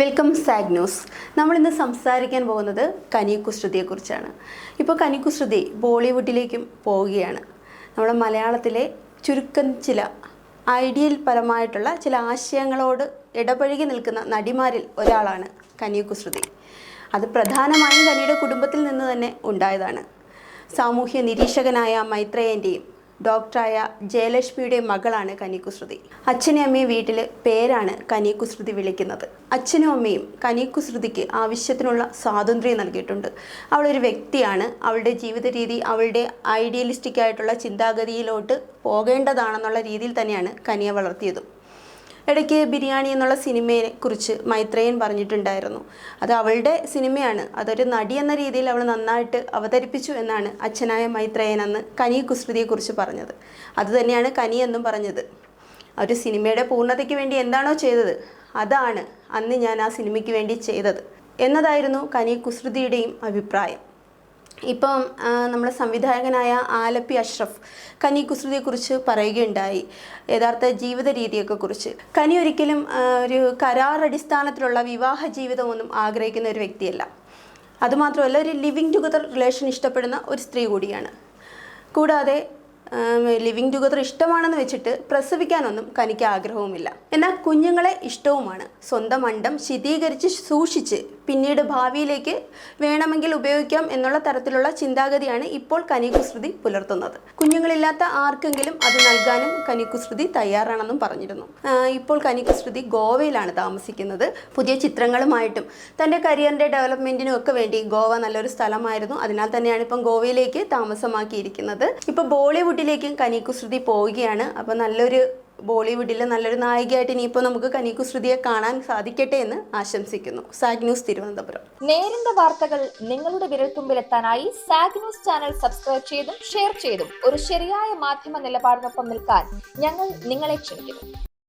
Welcome zag news നമ്മളിന്ന് സംസാരിക്കാൻ പോകുന്നത് കനിക്കുശ്രുതിയെക്കുറിച്ചാണ് ഇപ്പോൾ കനിക്കുശ്രുതി ബോളിവുഡിലേക്കും പോവുകയാണ്. നമ്മുടെ മലയാളത്തിലെ ചുരുക്കം ചില ഐഡിയൽ പരമായിട്ടുള്ള ചില ആശയങ്ങളോട് ഇടപഴകി നിൽക്കുന്ന നടിമാരിൽ ഒരാളാണ് കനിക്കുശ്രുതി അത് പ്രധാനമായും കനിയുടെ കുടുംബത്തിൽ നിന്ന് തന്നെ ഉണ്ടായതാണ്. സാമൂഹ്യ നിരീക്ഷകനായ മൈത്രേയന്റെയും ഡോക്ടറായ ജയലക്ഷ്മിയുടെ മകളാണ് കനിക്കുശ്രുതി. അച്ഛനും അമ്മയും വീട്ടിൽ പേരാണ് കനിക്കുശ്രുതി വിളിക്കുന്നത്. അച്ഛനും അമ്മയും കനിക്കുശ്രുതിക്ക് ആവശ്യത്തിനുള്ള സ്വാതന്ത്ര്യം നൽകിയിട്ടുണ്ട്. അവളൊരു വ്യക്തിയാണ്. അവളുടെ ജീവിത രീതി അവളുടെ ഐഡിയലിസ്റ്റിക് ആയിട്ടുള്ള ചിന്താഗതിയിലോട്ട് പോകേണ്ടതാണെന്നുള്ള രീതിയിൽ തന്നെയാണ് കനിയെ വളർത്തിയതും. ഇടയ്ക്ക് ബിരിയാണി എന്നുള്ള സിനിമയെ കുറിച്ച് മൈത്രേയൻ പറഞ്ഞിട്ടുണ്ടായിരുന്നു. അത് അവളുടെ സിനിമയാണ്. അതൊരു നടി എന്ന രീതിയിൽ അവൾ നന്നായിട്ട് അവതരിപ്പിച്ചു എന്നാണ് അച്ഛനായ മൈത്രേയൻ അന്ന് കനി കുസൃതിയെക്കുറിച്ച് പറഞ്ഞത്. അതുതന്നെയാണ് കനി എന്നും പറഞ്ഞത്. ഒരു സിനിമയുടെ പൂർണതയ്ക്ക് വേണ്ടി എന്താണോ ചെയ്തത് അതാണ് അന്ന് ഞാൻ ആ സിനിമയ്ക്ക് വേണ്ടി ചെയ്തത് എന്നതായിരുന്നു കനി കുസൃതിയുടെയും അഭിപ്രായം. ഇപ്പം നമ്മുടെ സംവിധായകനായ ആലപ്പി അഷ്റഫ് കനി കുസൃതിയെക്കുറിച്ച് പറയുകയുണ്ടായി യഥാർത്ഥ ജീവിത രീതിയൊക്കെ കുറിച്ച് കനി ഒരിക്കലും ഒരു കരാർ അടിസ്ഥാനത്തിലുള്ള വിവാഹ ജീവിതമൊന്നും ആഗ്രഹിക്കുന്ന ഒരു വ്യക്തിയല്ല. അതുമാത്രമല്ല ഒരു ലിവിങ് ടുഗദർ റിലേഷൻ ഇഷ്ടപ്പെടുന്ന ഒരു സ്ത്രീ കൂടിയാണ്. കൂടാതെ ലിവിങ് ടുഗദർ ഇഷ്ടമാണെന്ന് വെച്ചിട്ട് പ്രസവിക്കാനൊന്നും കനിക്ക് ആഗ്രഹവുമില്ല. എന്നാൽ കുഞ്ഞുങ്ങളെ ഇഷ്ടവുമാണ്. സ്വന്തം അണ്ടം ശീതീകരിച്ച് സൂക്ഷിച്ച് പിന്നീട് ഭാവിയിലേക്ക് വേണമെങ്കിൽ ഉപയോഗിക്കാം എന്നുള്ള തരത്തിലുള്ള ചിന്താഗതിയാണ് ഇപ്പോൾ കനികുസൃതി പുലർത്തുന്നത്. കുഞ്ഞുങ്ങളില്ലാത്ത ആർക്കെങ്കിലും അത് നൽകാനും കനികുസൃതി തയ്യാറാണെന്നും പറഞ്ഞിരുന്നു. ഇപ്പോൾ കനികുസൃതി ഗോവയിലാണ് താമസിക്കുന്നത്. പുതിയ ചിത്രങ്ങളുമായിട്ടും തന്റെ കരിയറിന്റെ ഡെവലപ്മെന്റിനും ഒക്കെ വേണ്ടി ഗോവ നല്ലൊരു സ്ഥലമായിരുന്നു. അതിനാൽ തന്നെയാണ് ഇപ്പം ഗോവയിലേക്ക് താമസമാക്കിയിരിക്കുന്നത്. ഇപ്പോൾ ബോളിവുഡിലേക്കും കനികുസൃതി പോവുകയാണ്. അപ്പോൾ നല്ലൊരു ബോളിവുഡിലെ നല്ലൊരു നായികയായിട്ട് ഇനിയിപ്പോൾ നമുക്ക് കനികുശ്രുതിയെ കാണാൻ സാധിക്കട്ടെ എന്ന് ആശംസിക്കുന്നു. സാഗ് ന്യൂസ് തിരുവനന്തപുരം. നേരിന്റെ വാർത്തകൾ നിങ്ങളുടെ വിരൽത്തുമ്പിലെത്താനായി സാഗ് ന്യൂസ് ചാനൽ സബ്സ്ക്രൈബ് ചെയ്തും ഷെയർ ചെയ്തും ഒരു ശരിയായ മാധ്യമ നിലപാടിനൊപ്പം നിൽക്കാൻ ഞങ്ങൾ നിങ്ങളെ ക്ഷണിക്കുന്നു.